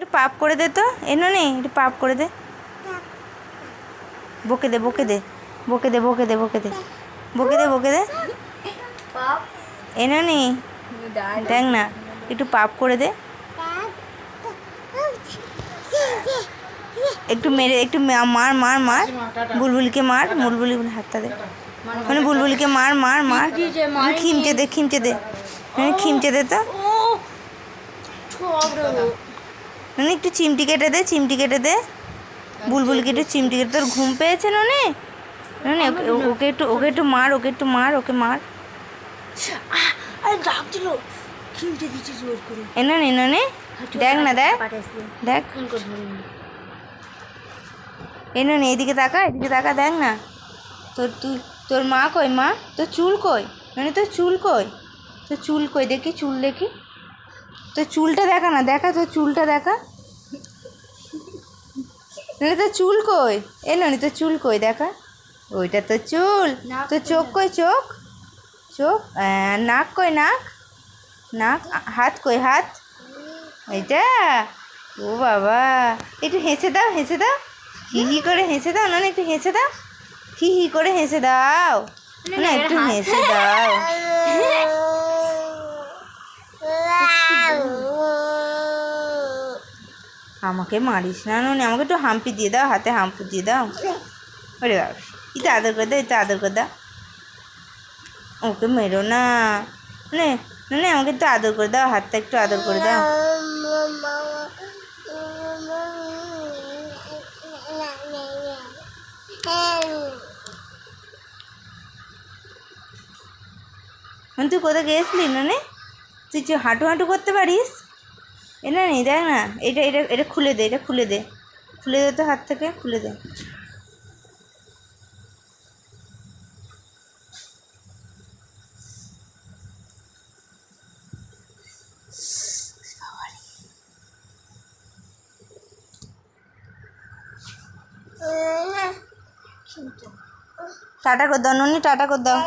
একটু পাপ করে দে তো। এনো নে, একটু পাপ করে দে। বকে দে বকে দে বকে দে বকে দে বকে দে। বকে দে বকে দে। এনো নে, দেখ না, একটু পাপ করে দে। একটু মেরে, একটু মার মার মার। বুলবুলকে মার, বুলবুলি হাতটা দে। মানে বুলবুলিকে মার মার মার। মানে খিমচে দে খিমচে দে। মানে খিমচে দে তো। মানে একটু চিমটি কেটে দে চিমটি কেটে দে। বুলবুলিকে একটু চিমটি কেটে তোর ঘুম পেয়েছে ননে? ননে ওকে ওকে একটু ওকে একটু মার ওকে একটু মার ওকে মার। এনো নে ননে দেখ না দেখ। দেখ। নি এনো নে এদিকে তাকা এদিকে তাকা দেখ না। তোর তুই তোর মা কই মা? তোর চুল কই? মানে তোর চুল কই? তোর চুল কই? দেখি চুল দেখি। তোর চুলটা দেখা না দেখা তোর চুলটা দেখা। নাহলে তোর চুল কই? এ ননি তোর চুল কই দেখা? ওইটা তোর চুল। তোর চোখ কই চোখ? চোখ? নাক কই নাক? নাক? হাত কই হাত? এইটা? ও বাবা। একটু হেসে দাও হেসে দাও। হি হি করে হেসে দাও না না একটু হেসে দাও। হি হি করে হেসে দাও। না একটু হেসে দাও। আমাকে মারিস না, নুনি, আমাকে একটু হাম্পি দিয়ে দাও, হাতে হাম্পু দিয়ে দাও। ওরে বাবা, ইতে আদর করে দাও ইতে আদর করে দাও ওকে মেরো না। নে নে, আমাকে একটু আদর করে দাও, হাতটা একটু আদর করে দাও। তুই কোথাও গিয়েছিলি নে তুই যে হাঁটু হাঁটু করতে পারিস? এটা নেই দেখ না, এটা এটা এটা খুলে দে, এটা খুলে দে। খুলে দে তো হাত থেকে, খুলে দে। টাটা করে দাও ননি টাটা করে দাও।